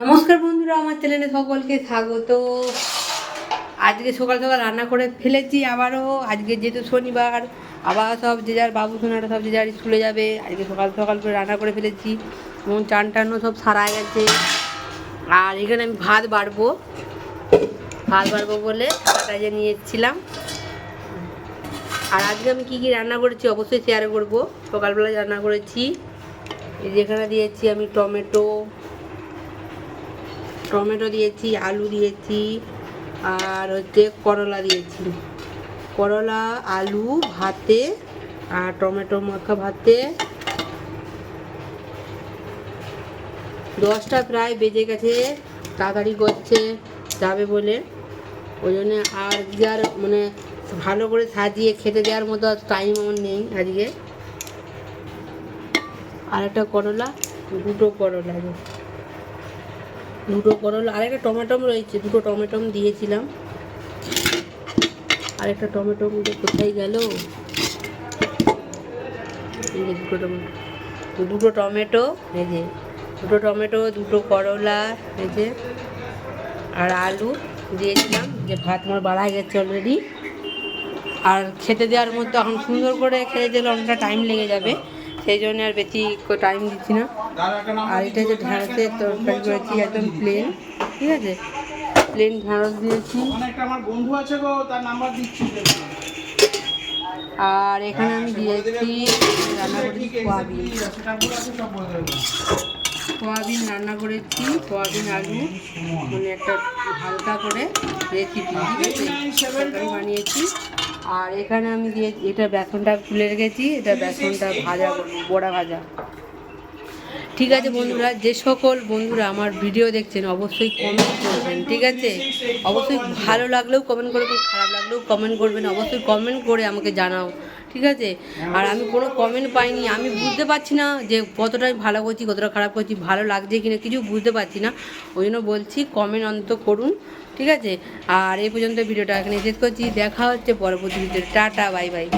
নমস্কার বন্ধুরা, আমার চ্যানেলে সকলকে স্বাগত। আজকে সকাল সকাল রান্না করে ফেলেছি আবারও। আজকে যেহেতু শনিবার, আবার সব যে যার বাবু সোনারা সব যে যার স্কুলে যাবে, আজকে সকাল সকাল করে রান্না করে ফেলেছি। এবং চান টানও সব সারা গেছে। আর এখানে আমি ভাত বাড়বো। ভাত বাড়বো বলে টাকাটা যে নিয়ে এসেছিলাম। আর আজকে আমি কী কী রান্না করেছি অবশ্যই শেয়ার করব। সকালবেলা রান্না করেছি। এই যেখানে দিয়েছি আমি টমেটো টমেটো দিয়েছি, আলু দিয়েছি, আর হচ্ছে করলা দিয়েছি। করলা, আলু, ভাতে, আর টমেটো মাখা ভাতে। দশটা প্রায় বেজে গেছে, তাড়াতাড়ি করছে যাবে বলে। ওই জন্য আর আর মানে ভালো করে সাজিয়ে খেতে দেওয়ার মতো টাইম আমার নেই আজকে। আর একটা করলা, দুটো করলা। দুটো করলা, আর একটা টমেটোম রয়েছে, দুটো টমেটোম দিয়েছিলাম। আর একটা টমেটোম যে কোথায় গেল? দুটো টমেটো দুটো টমেটো, এই দুটো টমেটো, দুটো করলা যে, আর আলু দিয়েছিলাম, যে ভাত আমার বাড়া গেছে অলরেডি আর খেতে দেওয়ার মধ্যে এখন সুন্দর করে খেতে দিলে অনেকটা টাইম লেগে যাবে। সেই জন্য আর বেশি টাইম দিচ্ছি না। আর এটা যে ঢ্যাঁড়সের তরকারি করেছি একদম প্লেন ঠিক আছে? প্লেন ঢ্যাঁড়স দিয়েছি। আর এখানে আমি দিয়েছি রান্না করেছি সোয়াবিন। সোয়াবিন রান্না করেছি, সোয়াবিন আলু মানে একটা হালকা করে রেসিপি তরকারি বানিয়েছি। আর এখানে আমি দিয়ে, এটা বেসনটা খুলে রেখেছি, এটা বেসনটা ভাজা করব বড়া ভাজা। ঠিক আছে বন্ধুরা, যে সকল বন্ধুরা আমার ভিডিও দেখছেন, অবশ্যই কমেন্ট করবেন, ঠিক আছে? অবশ্যই ভালো লাগলেও কমেন্ট করবেন, খারাপ লাগলেও কমেন্ট করবেন, অবশ্যই কমেন্ট করে আমাকে জানাও, ঠিক আছে? আর আমি কোনো কমেন্ট পাইনি, আমি বুঝতে পারছি না যে কতটা ভালো করছি, কতটা খারাপ করছি, ভালো লাগছে কিনা, কিছু বুঝতে পারছি না। ওই জন্য বলছি কমেন্ট অন্তত করুন, ঠিক আছে? আর এই পর্যন্ত ভিডিওটা এখানে শেষ করছি, দেখা হচ্ছে পরবর্তী ভিডিও টাটা বাই বাই